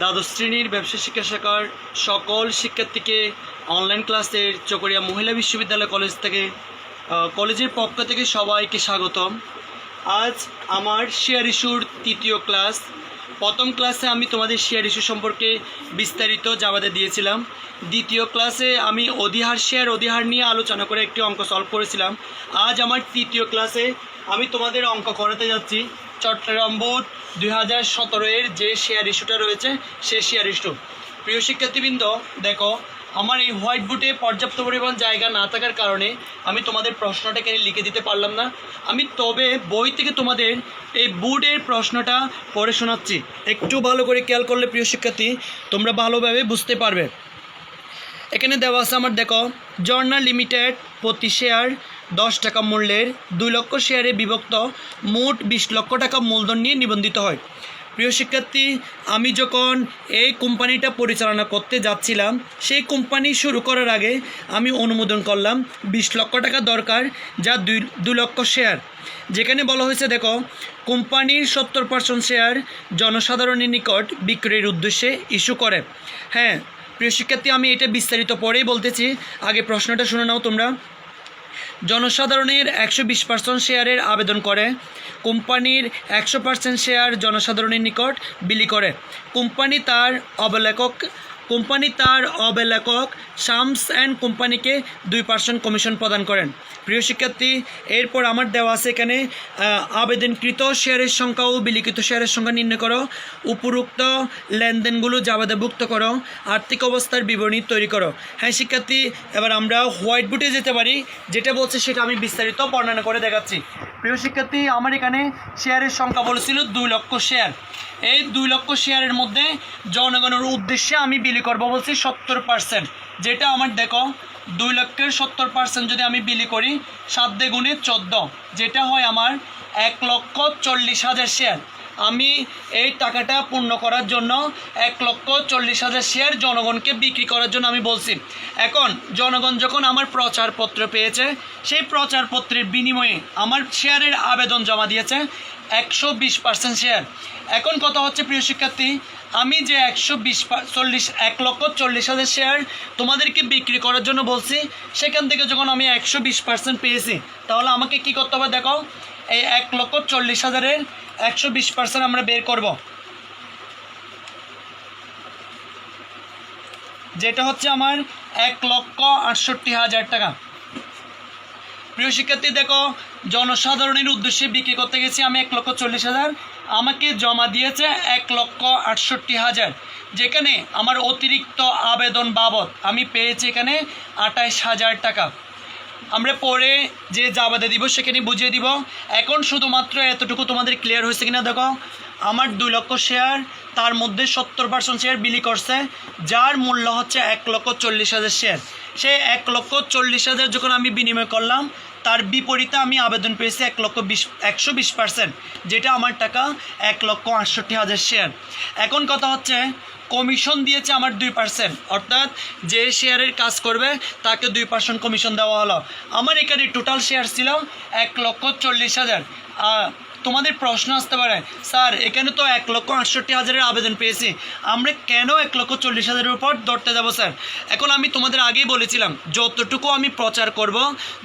দ্বাদশ শ্রেণির ব্যবসা শিক্ষা শাখার সকল শিক্ষার্থীকে অনলাইন ক্লাসের চকরিয়া মহিলা বিশ্ববিদ্যালয় কলেজ থেকে কলেজের পক্ষ থেকে সবাইকে স্বাগতম। আজ আমার শেয়ার ইস্যুর তৃতীয় ক্লাস প্রথম ক্লাসে আমি তোমাদের শেয়ার ইস্যু সম্পর্কে বিস্তারিত জাবাদে দিয়েছিলাম। দ্বিতীয় ক্লাসে আমি অধিহার শেয়ার অধিহার নিয়ে আলোচনা করে একটি অঙ্ক সলভ করেছিলাম। আজ আমার তৃতীয় ক্লাসে আমি তোমাদের অঙ্ক করাতে যাচ্ছি। চট্টগ্রাম বোর্ড দুই হাজার সতেরো এর যে শেয়ার ইস্যুটা রয়েছে, সে শেয়ার ইস্যু প্রিয় শিক্ষার্থীবৃন্দ, দেখো, আমার এই হোয়াইট বুটে পর্যাপ্ত পরিমাণ জায়গা না থাকার কারণে আমি তোমাদের প্রশ্নটা এখানে লিখে দিতে পারলাম না। আমি তবে বই থেকে তোমাদের এই বুটের প্রশ্নটা পড়ে শোনাচ্ছি। একটু ভালো করে খেয়াল করলে, প্রিয় শিক্ষার্থী, তোমরা ভালোভাবে বুঝতে পারবে। এখানে দেওয়া আছে আমার, দেখো জর্নাল লিমিটেড প্রতি শেয়ার দশ টাকা মূল্যের দুই লক্ষ শেয়ারে বিভক্ত মোট বিশ লক্ষ টাকা মূলধন নিয়ে নিবন্ধিত হয়। প্রিয় শিক্ষার্থী, আমি যখন এই কোম্পানিটা পরিচালনা করতে যাচ্ছিলাম, সেই কোম্পানি শুরু করার আগে আমি অনুমোদন করলাম, বিশ লক্ষ টাকা দরকার যা দুই, দু লক্ষ শেয়ার। যেখানে বলা হয়েছে, দেখো, কোম্পানির সত্তর পার্সেন্ট শেয়ার জনসাধারণের নিকট বিক্রয়ের উদ্দেশ্যে ইস্যু করে। হ্যাঁ প্রিয় শিক্ষার্থী, আমি এটা বিস্তারিত পরেই বলতেছি। আগে প্রশ্নটা শুনে নাও তোমরা। জনসাধারণের একশো বিশ পার্সেন্ট শেয়ারের আবেদন করে। কোম্পানির একশো পার্সেন্ট শেয়ার জনসাধারণের নিকট বিলি করে। কোম্পানি তার অবলেখক কোম্পানি তার অবলেখক শামস অ্যান্ড কোম্পানিকে দুই পার্সেন্ট কমিশন প্রদান করেন। প্রিয় শিক্ষার্থী, এরপর আমার দেওয়া আছে এখানে আবেদনকৃত শেয়ারের সংখ্যা ও বিলিখিত শেয়ারের সংখ্যা নির্ণয় করো। উপরোক্ত লেনদেনগুলো জাবাদাভুক্ত করো। আর্থিক অবস্থার বিবরণী তৈরি করো। হ্যাঁ শিক্ষার্থী, এবার আমরা হোয়াইট বুটে যেতে পারি। যেটা বলছে সেটা আমি বিস্তারিত বর্ণনা করে দেখাচ্ছি। প্রিয় শিক্ষার্থী, আমার এখানে শেয়ারের সংখ্যা বলেছিল দুই লক্ষ শেয়ার। এই দুই লক্ষ শেয়ারের মধ্যে জনগণের উদ্দেশ্যে আমি বিলি করব বলছি সত্তর পার্সেন্ট যেটা আমার, দেখো, দুই লক্ষের সত্তর পার্সেন্ট যদি আমি বিলি করি, সাত গুণে চোদ্দ। যেটা হয় আমার এক লক্ষ চল্লিশ হাজার শেয়ার। আমি এই টাকাটা পূর্ণ করার জন্য এক লক্ষ চল্লিশ হাজার শেয়ার জনগণকে বিক্রি করার জন্য আমি বলছি। এখন জনগণ যখন আমার প্রচারপত্র পেয়েছে, সেই প্রচারপত্রের বিনিময়ে আমার শেয়ারের আবেদন জমা দিয়েছে একশো বিশ পার্সেন্ট শেয়ার এখন কথা হচ্ছে, প্রিয় শিক্ষার্থী, আমি যে একশো বিশ চল্লিশ, এক লক্ষ চল্লিশ হাজার শেয়ার তোমাদেরকে বিক্রি করার জন্য বলছি, সেখান থেকে যখন আমি একশো বিশ পার্সেন্ট পেয়েছি, তাহলে আমাকে কি করতে হবে দেখো এই এক লক্ষ চল্লিশ হাজারের একশো বিশ পার্সেন্ট আমরা বের করব। যেটা হচ্ছে আমার এক লক্ষ আটষট্টি হাজার টাকা। প্রিয় শিক্ষার্থী, দেখো, জনসাধারণের উদ্দেশ্যে বিক্রি করতে গেছি আমি এক লক্ষ চল্লিশ হাজার। আমাকে জমা দিয়েছে এক লক্ষ আটষট্টি হাজার। যেখানে আমার অতিরিক্ত আবেদন বাবদ আমি পেয়েছি এখানে আঠাইশ হাজার টাকা। আমরা পরে যে জাবাদে দিব সেখানে বুঝিয়ে দিব। এখন শুধুমাত্র এতটুকু তোমাদের ক্লিয়ার হয়েছে কিনা দেখো। আমার দুই লক্ষ শেয়ার তার মধ্যে সত্তর পার্সেন্ট শেয়ার বিলি করছে, যার মূল্য হচ্ছে এক লক্ষ চল্লিশ হাজার শেয়ার সে এক লক্ষ চল্লিশ হাজার যখন আমি বিনিময় করলাম তার বিপরীতে আমি আবেদন পেয়েছি এক লক্ষ বিশ, একশো বিশ পার্সেন্ট যেটা আমার টাকা এক লক্ষ আটষট্টি হাজার শেয়ার এখন কথা হচ্ছে কমিশন দিয়েছে আমার দুই পার্সেন্ট অর্থাৎ যে শেয়ারের কাজ করবে, তাকে দুই পার্সেন্ট কমিশন দেওয়া হলো। আমার এখানে টোটাল শেয়ার ছিল এক লক্ষ চল্লিশ হাজার তোমাদের প্রশ্ন আসতে পারে। স্যার, এখানে তো এক লক্ষ আটষট্টি হাজারের আবেদন পেয়েছি। আমরা কেন এক লক্ষ চল্লিশ হাজারের উপর ধরতে যাব, স্যার? এখন আমি তোমাদের আগেই বলেছিলাম, যতটুকু আমি প্রচার করব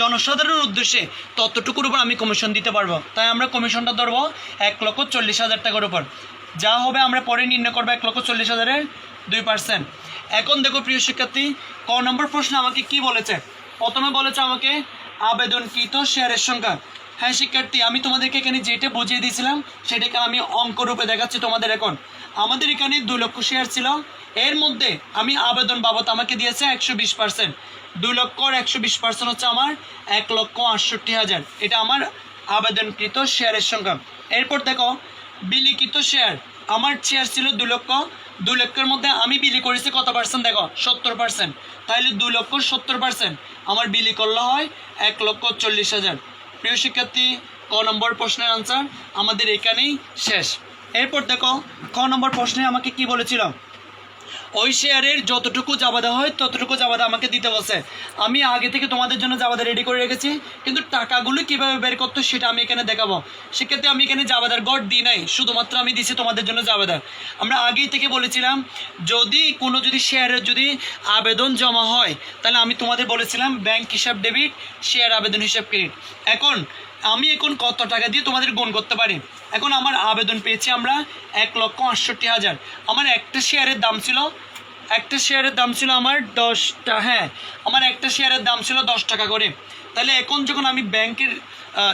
জনসাধারণের উদ্দেশ্যে, ততটুকুর উপর আমি কমিশন দিতে পারব। তাই আমরা কমিশনটা ধরবো এক লক্ষ চল্লিশ হাজার টাকার উপর। যা হবে আমরা পরে নির্ণয় করব এক লক্ষ চল্লিশ হাজারের দুই পার্সেন্ট এখন দেখো প্রিয় শিক্ষার্থী, ক নম্বর প্রশ্ন আমাকে কি বলেছে? প্রথমে বলেছে আমাকে আবেদনকৃত শেয়ারের সংখ্যা। হ্যাঁ শিক্ষার্থী, আমি তোমাদেরকে এখানে যেটা বুঝিয়ে দিয়েছিলাম, সেটাকে আমি অঙ্ক রূপে দেখাচ্ছি তোমাদের এখন। আমাদের এখানে দু লক্ষ শেয়ার ছিল। এর মধ্যে আমি আবেদন বাবদ আমাকে দিয়েছে একশো বিশ পার্সেন্ট দুই লক্ষর একশো বিশ পার্সেন্ট হচ্ছে আমার এক লক্ষ আটষট্টি হাজার। এটা আমার আবেদনকৃত শেয়ারের সংখ্যা। এরপর দেখো বিলিখিত শেয়ার। আমার শেয়ার ছিল দু লক্ষ। দু লক্ষের মধ্যে আমি বিলি করেছি কত পার্সেন্ট দেখো? সত্তর পার্সেন্ট তাহলে দু লক্ষ সত্তর পার্সেন্ট আমার বিলি করলে হয় এক লক্ষ চল্লিশ হাজার। প্রিয় শিক্ষার্থী, ক নম্বর প্রশ্নের আনসার আমাদের এখানেই শেষ। এরপর দেখো, ক নম্বর প্রশ্নে আমাকে কি বলেছিল? ওই শেয়ারের যতটুকু জাবাদা হয়, ততটুকু জাবাদা আমাকে দিতে বলছে। আমি আগে থেকে তোমাদের জন্য জাবাদা রেডি করে রেখেছি, কিন্তু টাকাগুলো কীভাবে বের করতো সেটা আমি এখানে দেখাবো। সেক্ষেত্রে আমি এখানে জাবাদার গড় দিই নাই, শুধুমাত্র আমি দিছি তোমাদের জন্য জাবাদা আমরা আগেই থেকে বলেছিলাম, যদি কোনো যদি শেয়ারের যদি আবেদন জমা হয়, তাহলে আমি তোমাদের বলেছিলাম, ব্যাংক হিসাব ডেবিট, শেয়ার আবেদন হিসাব ক্রেডিট। এখন আমি এখন কত টাকা দিয়ে তোমাদের গুণ করতে পারি? এখন আমার আবেদন পেয়েছি আমরা এক লক্ষ আটষট্টি হাজার। আমার একটা শেয়ারের দাম ছিল, একটা শেয়ারের দাম ছিল আমার দশটা হ্যাঁ আমার একটা শেয়ারের দাম ছিল দশ টাকা করে। তাহলে এখন যখন আমি ব্যাংকের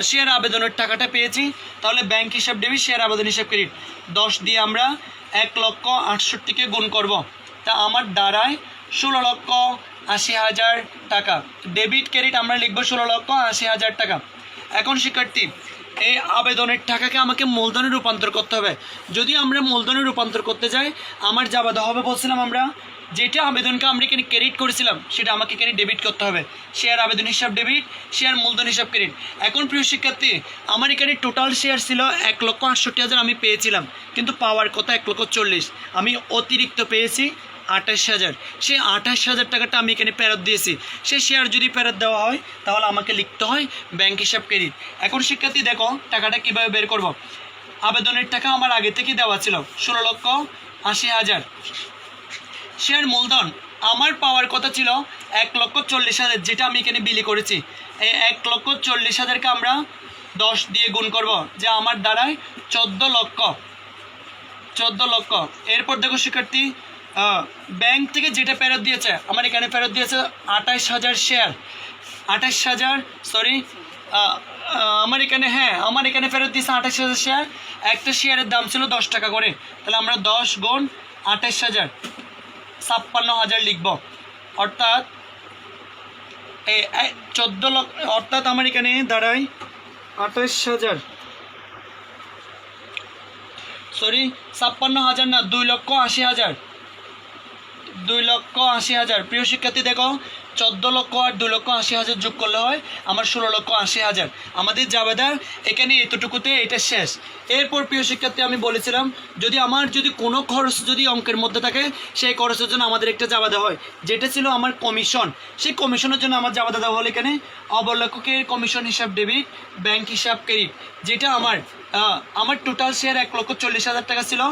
শেয়ার আবেদনের টাকাটা পেয়েছি, তাহলে ব্যাংক হিসাব ডেবিট শেয়ার আবেদন হিসাব ক্রেডিট দশ দিয়ে আমরা এক লক্ষ আটষট্টিকে গুণ করব। তা আমার দ্বারায় ষোলো লক্ষ আশি হাজার টাকা। ডেবিট ক্রেডিট আমরা লিখব ষোলো লক্ষ আশি হাজার টাকা। এখন শিক্ষার্থী, এই আবেদনের টাকাকে আমাকে মূলধনে রূপান্তর করতে হবে। যদি আমরা মূলধনে রূপান্তর করতে যাই, আমার জাবাদা হবে বলছিলাম আমরা, যেটা আবেদনকে আমরা এখানে ক্রেডিট করেছিলাম, সেটা আমাকে এখানে ডেবিট করতে হবে। শেয়ার আবেদন হিসাব ডেবিট শেয়ার মূলধন হিসাব ক্রেডিট এখন প্রিয় শিক্ষার্থী, আমার এখানে টোটাল শেয়ার ছিল এক লক্ষ আটষট্টি হাজার আমি পেয়েছিলাম, কিন্তু পাওয়ার কথা এক লক্ষ চল্লিশ। আমি অতিরিক্ত পেয়েছি আঠাশ হাজার। সেই আঠাশ হাজার টাকাটা আমি এখানে ফেরত দিয়েছি। সেই শেয়ার যদি ফেরত দেওয়া হয়, তাহলে আমাকে লিখতে হয় ব্যাংক হিসাব ক্রেডিট এখন শিক্ষার্থী, দেখো টাকাটা কীভাবে বের করব। আবেদনের টাকা আমার আগে থেকে দেওয়া ছিল, ষোলো লক্ষ আশি হাজার। শেয়ার মূলধন আমার পাওয়ার কথা ছিল এক লক্ষ চল্লিশ হাজার, যেটা আমি এখানে বিলি করেছি। এই এক লক্ষ চল্লিশ হাজারকে আমরা দশ দিয়ে গুণ করব, যে আমার দ্বারায় চোদ্দ লক্ষ, চোদ্দ লক্ষ। এরপর দেখো শিক্ষার্থী ব্যাংক থেকে যেটা ফেরত দিয়েছে, আমার এখানে ফেরত দিয়েছে আঠাশ হাজার শেয়ার আঠাশ হাজার সরি আমার এখানে হ্যাঁ আমার এখানে ফেরত দিয়েছে আঠাশ হাজার শেয়ার একটা শেয়ারের দাম ছিল দশ টাকা করে। তাহলে আমরা দশ গুণ আঠাশ হাজার, ছাপ্পান্ন হাজার লিখব। অর্থাৎ চোদ্দ লক্ষ, অর্থাৎ আমার এখানে দাঁড়ায় আঠাশ হাজার। সরি ছাপ্পান্ন হাজার না, দুই লক্ষ আশি হাজার। দুই লক্ষ আশি হাজার। প্রিয় শিক্ষার্থী, দেখো, চোদ্দ লক্ষ আর দুই লক্ষ আশি হাজার যোগ করলে হয় আমার ষোলো লক্ষ আশি হাজার। আমাদের জাবেদার এখানে এতটুকুতে এটা শেষ। এরপর, প্রিয় শিক্ষার্থী, আমি বলেছিলাম, যদি আমার যদি কোনো খরচ যদি অঙ্কের মধ্যে থাকে, সেই খরচের জন্য আমাদের একটা জাবাদা হয়, যেটা ছিল আমার কমিশন। সেই কমিশনের জন্য আমার জাবাদা দেওয়া হলো এখানে অবলেখকের কমিশন হিসাব ডেবিট, ব্যাংক হিসাব ক্রেডিট, যেটা আমার আমার টোটাল শেয়ার এক লক্ষ চল্লিশ হাজার টাকা ছিল।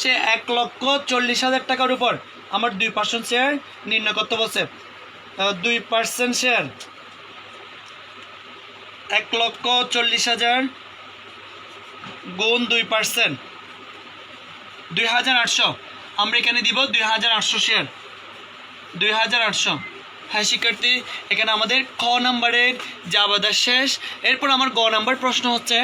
সে এক লক্ষ চল্লিশ হাজার টাকার উপর আমার দুই পার্সেন্ট শেয়ার নির্ণয় করতে বলছে দুই পার্সেন্ট শেয়ার এক লক্ষ চল্লিশ হাজার গুণ দুই পার্সেন্ট দুই হাজার আটশো। আমরা এখানে দিব দুই হাজার আটশো শেয়ার দুই হাজার আটশো। হ্যাঁ শিক্ষার্থী, এখানে আমাদের ক নাম্বারের জাবাদা শেষ। এরপর আমার গ নাম্বার প্রশ্ন হচ্ছে,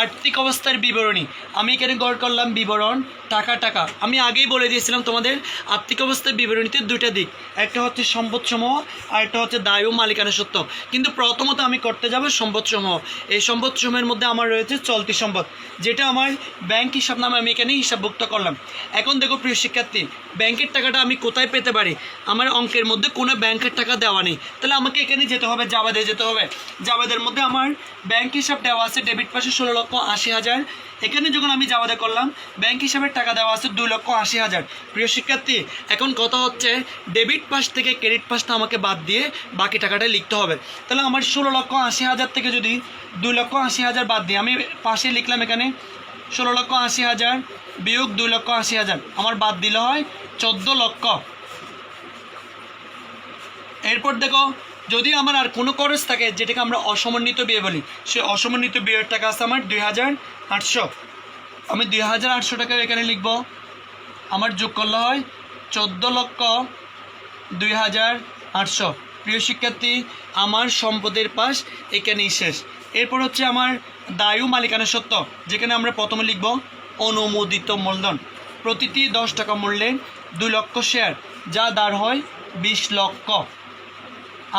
আর্থিক অবস্থার বিবরণী। আমি এখানে গড় করলাম বিবরণ, টাকা টাকা। আমি আগেই বলে দিয়েছিলাম তোমাদের, আর্থিক অবস্থার বিবরণীতে দুইটা দিক। একটা হচ্ছে সম্পদসমূহ, আর একটা হচ্ছে দায় ও মালিকানা সত্য। কিন্তু প্রথমত আমি করতে যাব সম্পদসমূহ। এই সম্পদসমূহের মধ্যে আমার রয়েছে চলতি সম্পদ, যেটা আমার ব্যাংক হিসাব নামে আমি এখানে হিসাবভুক্ত করলাম। এখন দেখো প্রিয় শিক্ষার্থী, ব্যাংকের টাকাটা আমি কোথায় পেতে পারি? আমার অঙ্কের মধ্যে কোনো ব্যাংকের টাকা দেওয়া নেই। তাহলে আমাকে এখানে যেতে হবে জাবাদে যেতে হবে। জাবাদের মধ্যে আমার ব্যাংক হিসাব দেওয়া আছে ডেবিট পাশে ষোলো লক্ষ আশি হাজার। এখানে যখন আমি জাবাদে করলাম ব্যাংক হিসাবের টাকা দেওয়া আছে দুই লক্ষ আশি হাজার। প্রিয় শিক্ষার্থী, এখন কথা হচ্ছে ডেবিট পাস থেকে ক্রেডিট পাসটা আমাকে বাদ দিয়ে বাকি টাকাটা লিখতে হবে। তাহলে আমার ষোলো লক্ষ আশি হাজার থেকে যদি দুই লক্ষ আশি হাজার বাদ দিই, আমি পাশে লিখলাম এখানে ষোলো লক্ষ আশি হাজার বিয়োগ দুই লক্ষ আশি হাজার। আমার বাদ দিলে হয় চোদ্দ লক্ষ। এরপর দেখো, যদি আমার আর কোনো খরচ থাকে, যেটাকে আমরা অসমন্বিত বিয়ে বলি, সে অসমন্বিত বিয়ের টাকা আছে আমার দুই হাজার আটশো। আমি দুই হাজার আটশো টাকা এখানে লিখব। আমার যোগ করলে হয় চোদ্দ লক্ষ দুই হাজার আটশো। প্রিয় শিক্ষার্থী, আমার সম্পদের পাশ এখানেই শেষ। এরপর হচ্ছে আমার দায়ু মালিকানা সত্য, যেখানে আমরা প্রথমে লিখব অনুমোদিত মূলধন। প্রতিটি দশ টাকা মূল্যের দুই লক্ষ শেয়ার যা দাঁড় হয় বিশ লক্ষ।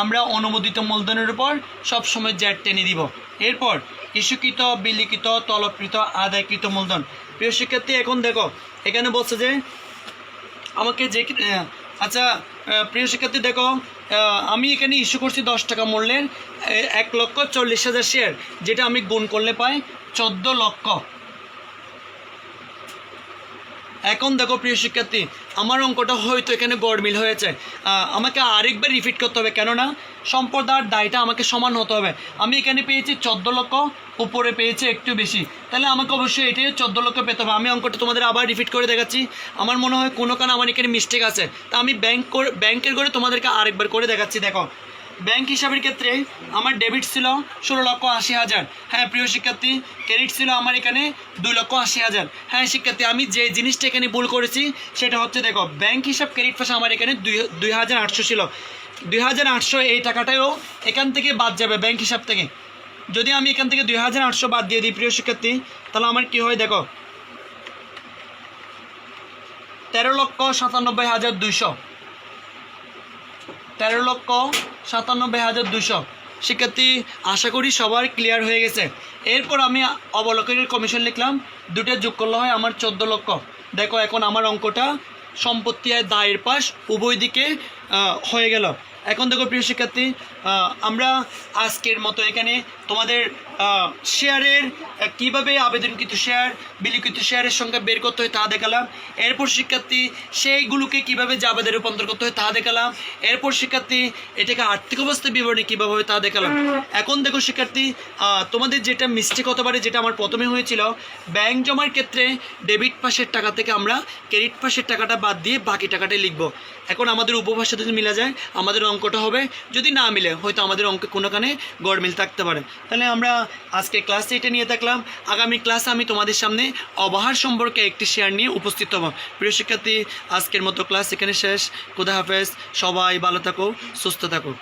আমরা অনুমোদিত মূলধনের উপর সবসময় জ্যাট টেনে দিব। এরপর ইস্যুকৃত, বিলিখিত তলবকৃত আদায়কৃত মূলধন। প্রিয় শিক্ষার্থী, এখন দেখো, এখানে বলছে যে আমাকে যে আচ্ছা প্রিয় শিক্ষার্থী, দেখো আমি এখানে ইস্যু করছি দশ টাকা মূল্যের এক লক্ষ চল্লিশ হাজার শেয়ার, যেটা আমি গুণ করলে পাই চোদ্দ লক্ষ। এখন দেখো, প্রিয় শিক্ষার্থী আমার অঙ্কটা হয়তো এখানে গড়মিল হয়েছে। আমাকে আরেকবার রিপিট করতে হবে, কেননা সম্প্রদায়ের দায়টা আমাকে সমান হতে হবে। আমি এখানে পেয়েছি চোদ্দ লক্ষ, উপরে পেয়েছি একটু বেশি। তাহলে আমাকে অবশ্যই এটাই চোদ্দ লক্ষ পেতে হবে। আমি অঙ্কটা তোমাদের আবার রিপিট করে দেখাচ্ছি। আমার মনে হয় কোনো কারণে আমার এখানে মিস্টেক আছে। তা আমি ব্যাংক করে ব্যাংকের করে তোমাদেরকে আরেকবার করে দেখাচ্ছি, দেখো। ব্যাংক হিসাবের ক্ষেত্রে আমার ডেবিট ছিল ষোলো লক্ষ আশি হাজার। হ্যাঁ প্রিয় শিক্ষার্থী, ক্রেডিট ছিল আমার এখানে দুই লক্ষ আশি হাজার। হ্যাঁ শিক্ষার্থী, আমি যে জিনিসটা এখানে ভুল করেছি, সেটা হচ্ছে দেখো, ব্যাংক হিসাব ক্রেডিট পাশে আমার এখানে দুই দুই হাজার আটশো ছিল। দুই হাজার আটশো এই টাকাটাও এখান থেকে বাদ যাবে ব্যাংক হিসাব থেকে। যদি আমি এখান থেকে দুই হাজার আটশো বাদ দিয়ে দিই, প্রিয় শিক্ষার্থী, তাহলে আমার কী হয় দেখো, তেরো লক্ষ সাতানব্বই হাজার দুইশো। তেরো লক্ষ সাতানব্বই হাজার দুশো শিক্ষার্থী, আশা করি সবার ক্লিয়ার হয়ে গেছে। এরপর আমি অবলোকনের কমিশন লিখলাম দুটো যোগ করলে হয় আমার চোদ্দ লক্ষ। দেখো এখন আমার অঙ্কটা সম্পত্তি আর দায়ের পাশ উভয় দিকে হয়ে গেল। এখন দেখো প্রিয় শিক্ষার্থী আমরা আজকের মতো এখানে তোমাদের শেয়ারের কীভাবে আবেদনকৃত শেয়ার বিলিখিত শেয়ারের সংখ্যা বের করতে হয় তা দেখালাম। এরপর শিক্ষার্থী, সেইগুলোকে কীভাবে জাবেদে রূপান্তর করতে হয় তা দেখালাম। এরপর শিক্ষার্থী, এটাকে আর্থিক অবস্থা বিবরণী কীভাবে হয় তা দেখালাম। এখন দেখো শিক্ষার্থী তোমাদের যেটা মিস্টেক হতে পারে, যেটা আমার প্রথমে হয়েছিল ব্যাংক জমার ক্ষেত্রে ডেবিট পাশের টাকা থেকে আমরা ক্রেডিট পাশের টাকাটা বাদ দিয়ে বাকি টাকাটাই লিখব। এখন আমাদের উপভাষা যদি মিলা যায়, আমাদের অঙ্কটা হবে, যদি না মিলে হয়তো আমাদের অঙ্কে কোনো কোনোখানে গড়মিল থাকতে পারে। তাহলে আমরা আজকে ক্লাস এটা নিয়ে থাকলাম আগামী ক্লাসে আমি তোমাদের সামনে অবাহার সম্পর্কে একটি শেয়ার নিয়ে উপস্থিত হব। প্রিয় শিক্ষার্থী, আজকের মতো ক্লাস এখানে শেষ। খুদা হাফেজ, সবাই ভালো থাকো, সুস্থ থাকো।